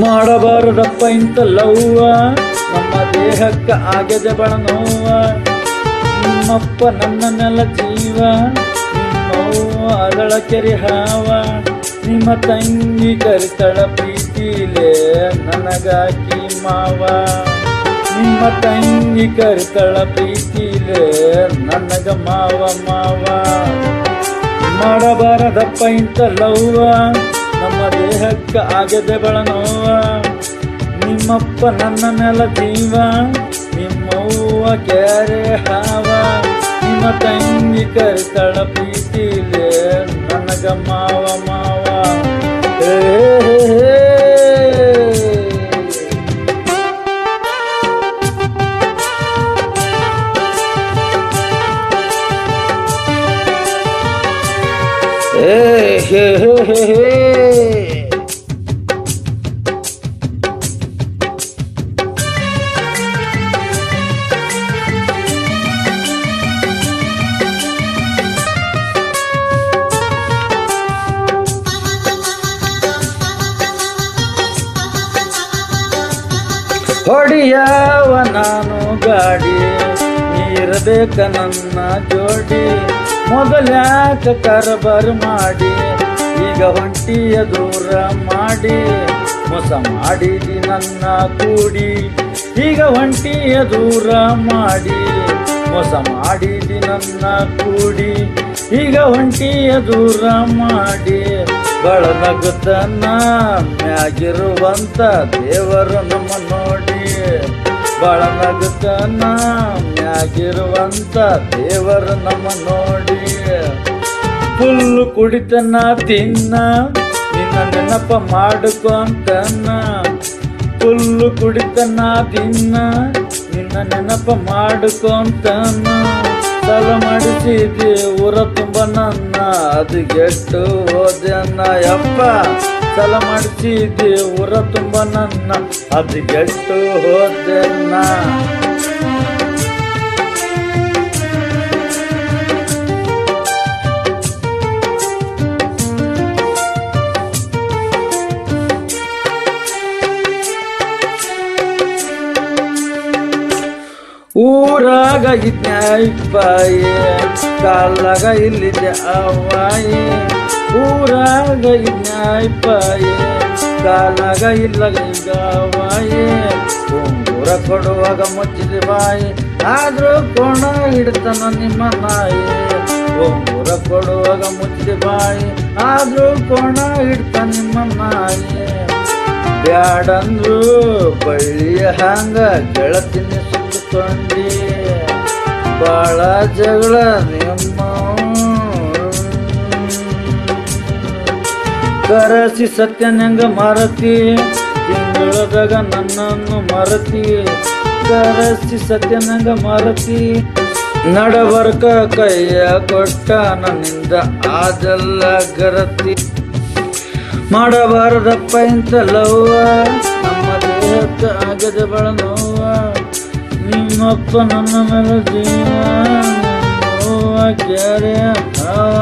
ಮಾಡಬಾರದಪ್ಪ ಇಂತ ಲವ್ವ ನಮ್ಮ ದೇಹಕ್ಕ ಆಗದೆ ಬಳ ನೋವ ನಿಮ್ಮಪ್ಪ ನನ್ನನ್ನೆಲ್ಲ ಜೀವ. ನಿಮ್ಮವ್ವ ಅದಳ ಕೆರೆ ಹಾವ. ನಿಮ್ಮ ತಂಗಿ ಕರಿತಳ ಪ್ರೀತಿಲೇ ನನಗಾಕಿ ಮಾವ. ನಿಮ್ಮ ತಂಗಿ ಕರಿತಳ ಪ್ರೀತಿಲೇ ನನಗ ಮಾವ ಮಾವ. ಮಾಡಬಾರದಪ್ಪ ಇಂತ ಲವ್ವ ನಮ್ಮ ದೇಹಕ್ಕೆ ಆಗದೆ ಬಳನೋವ ನಿಮ್ಮಪ್ಪ ನನ್ನ ನೆಲ ಜೀವ ನಿಮ್ಮವ್ವ ಕ್ಯಾರೆ ಹಾವ. ನಿಮ್ಮ ತಂಗಿ ಕರಿತಳ ಪ್ರೀತಿಲೇ ನನಗ ಮಾವ ಮಾವ. ಹೇ hey, hey, hey, ಹೇ ಹೇ. ಹೊಡಿಯವ ನಾನು ಗಾಡಿ, ನೀರಬೇಕ ನನ್ನ ಜೋಡಿ. ಮೊದಲ್ಯಾಕ ಕರಬರ್ ಮಾಡಿ, ಈಗ ಹೊಂಟಿಯ ದೂರ ಮಾಡಿ. ಮೋಸ ಮಾಡಿದಿ ನನ್ನ ಕೂಡಿ, ಈಗ ಹೊಂಟಿಯ ದೂರ ಮಾಡಿ. ಮೋಸ ಮಾಡಿದಿ ನನ್ನ ಕೂಡಿ ಈಗ ಹೊಂಟಿಯ ದೂರ ಮಾಡಿ ಬಳನಗುತ್ತನ್ನ ಮ್ಯಾಗಿರುವಂತ ದೇವರು ನಮ್ಮ ನೋಡಿ. ಬಳನಗುತ್ತನ್ನ ಮ್ಯಾಗಿರುವಂತ ದೇವರು ನಮ್ಮ ನೋಡಿ. ಫುಲ್ಲು ಕುಡಿತನ ತಿನ್ನ, ನಿನ್ನ ನೆನಪ ಮಾಡಿಕೊಂತನ್ನ ಫುಲ್ಲು ಕುಡಿತನ ತಿನ್ನ, ನಿನ್ನ ನೆನಪ ಮಾಡ್ಕೊಂತನ ಸಾಲ ಮಾಡಿಸಿದಿ ಊರ ತುಂಬ ನನ್ನ. ಅದು ಗೆಟ್ಟು ಹೋದೆನ್ನ ಯಪ್ಪ. ಸಾಲ ಮಾಡಿಸಿದಿ ಊರ ತುಂಬ ನನ್ನ. ಅದು ಗೆಟ್ಟು ಹೋದೆನ್ನ ಊರಾಗ ಇದ್ನಾಯಿಪಾಯಿ ಕಾಲಾಗ ಇಲ್ಲಿದೆ ಅವಾಯಿ ಊರಾಗ ಇದ್ನಾಯಿಪಾಯಿ ಕಾಲಾಗ ಇಲ್ಲಗ ಈಗ ಅವಾಯಿ ಉಂಗುರ ಕೊಡುವಾಗ ಮುಚ್ಚಿದೆ ಬಾಯಿ, ಆದ್ರೂ ಕೋಣ ಹಿಡ್ತಾನ ನಿಮ್ಮ ನಾಯಿ ಉಂಗುರ ಕೊಡುವಾಗ ಮುಚ್ಚಿದೆ ಬಾಯಿ, ಆದ್ರೂ ಕೋಣ ಹಿಡ್ತಾನ ನಿಮ್ಮ ನಾಯಿ ಬ್ಯಾಡಂದ್ರು ಬಳ್ಳಿಯ ಹಂಗ ಗೆಳತಿನಿ ಸುತ್ತಕೊಂಡಿ ಬಾಳ ಜಗಳ ನಿಮ್ಮ ಕರಸಿ ಸತ್ಯನಂಗ ಮಾರತಿ ತಿಂಗಳದಾಗ ನನ್ನನ್ನು ಮಾರತಿ. ಕರಸಿ ಸತ್ಯನಂಗ ಮಾರತಿ ನಡಬರ್ಕ ಕೈಯ ಕೊಟ್ಟ ನನ್ನಿಂದ ಆದಲ್ಲ ಗರತಿ. ಮಾಡಬಾರದಪ್ಪ ಇಂತ ಲವ್ವ, ನಮ್ಮ ದೇಹಕ್ಕೆ ಆಗದ ಬಳ ನಿಮ್ಮಪ್ಪ ನನ್ನ ಮೇಲೆ ಜೀವ ಹಾವ